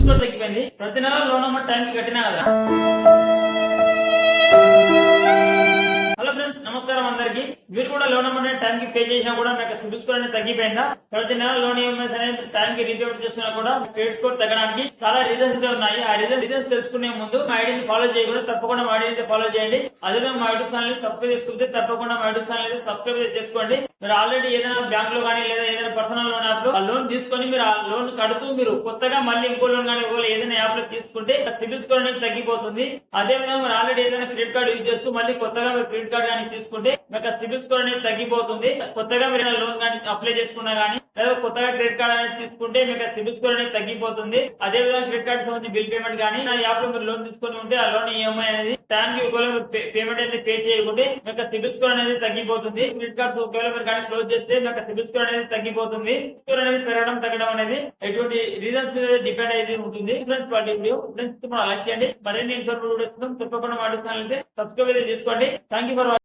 సిబిల్ తగ్గిపోయింది ప్రతి నెల లోన్ అమ్మ టైంకి కట్టినా కదా. హలో ఫ్రెండ్స్ నమస్కారం అందరికి. మీరు కూడా లోన్ అమౌంట్ టైం కి పే చేసినా కూడా మీకు సిబిల్ స్కోర్ అనేది తగ్గిపోయిందా? ప్రతి నెల లోన్ ఈఎంఐస్ అనేది టైం కి రీపేమెంట్ చేస్తున్నా కూడా క్రెడిట్ స్కోర్ తగ్గడానికి చాలా రీజన్స్ అయితే ఉన్నాయి. ఆ రీజన్స్ రీజన్స్ తెలుసుకునే ముందు మా ఐడిని ఫాలో చేయకుండా తప్పకుండా మా ఐడిని ఫాలో చేయండి. అదే మా యూట్యూబ్ ఛానల్ సబ్స్క్రైబ్ చేసుకుంటే తప్పకుండా మా యూట్యూబ్ ఛానల్ అయితే సబ్స్క్రైబ్ చేసుకోండి. మీరు ఆల్రెడీ ఏదైనా బ్యాంక్లో కానీ లేదా ఏదైనా పర్సనల్లో ఆ లోన్ తీసుకొని మీరు ఆ లోన్ కడుతూ మీరు కొత్తగా మళ్ళీ ఇంకో లోన్ కానీ ఇంకో ఏదైనా యాప్లో తీసుకుంటే సిబిల్ స్కోర్ అనేది తగ్గిపోతుంది. అదే విధంగా మీరు ఆల్రెడీ ఏదైనా క్రెడిట్ కార్డు యూజ్ చేస్తూ మళ్ళీ కొత్తగా మీరు క్రెడిట్ కార్డు కానీ తీసుకుంటే మీకు సిబిల్ స్కోర్ అనేది తగ్గిపోతుంది. కొత్తగా మీరు లోన్ కానీ అప్లై చేసుకున్నా కానీ లేదా కొత్తగా క్రెడిట్ కార్డ్ అనేది తీసుకుంటే మీకు సిబిల్ స్కోర్ అనేది తగ్గిపోతుంది. అదే విధంగా క్రెడిట్ కార్డ్ సంబంధించి బిల్ పేమెంట్ కానీ నా యాప్లో మీరు లోన్ తీసుకొని ఉంటే ఆ లోన్ ఈఎంఐ అనేది టైం కి ఒకవేళ పేమెంట్ అనేది పే చేయకుంటే మీకు సిబిల్ స్కోర్ అనేది తగ్గిపోతుంది. క్రెడిట్ కార్డ్స్ ఒకవేళ మీరు కానీ క్లోజ్ చేస్తే మీకు సిబిల్ స్కోర్ అనేది తగ్గిపోతుంది. స్కోర్ అనేది పెరగడం తగ్గడం అనేది ఎటువంటి రీజన్స్ మీద డిపెండ్ అయితే ఉంటుంది. ఫ్రెండ్స్ వీడియో మనం చేయండి. మరిన్ని ఇన్ఫర్మేషన్ తప్పకుండా మా అయితే సబ్స్క్రైబ్ అయితే చేసుకోండి. Thank you for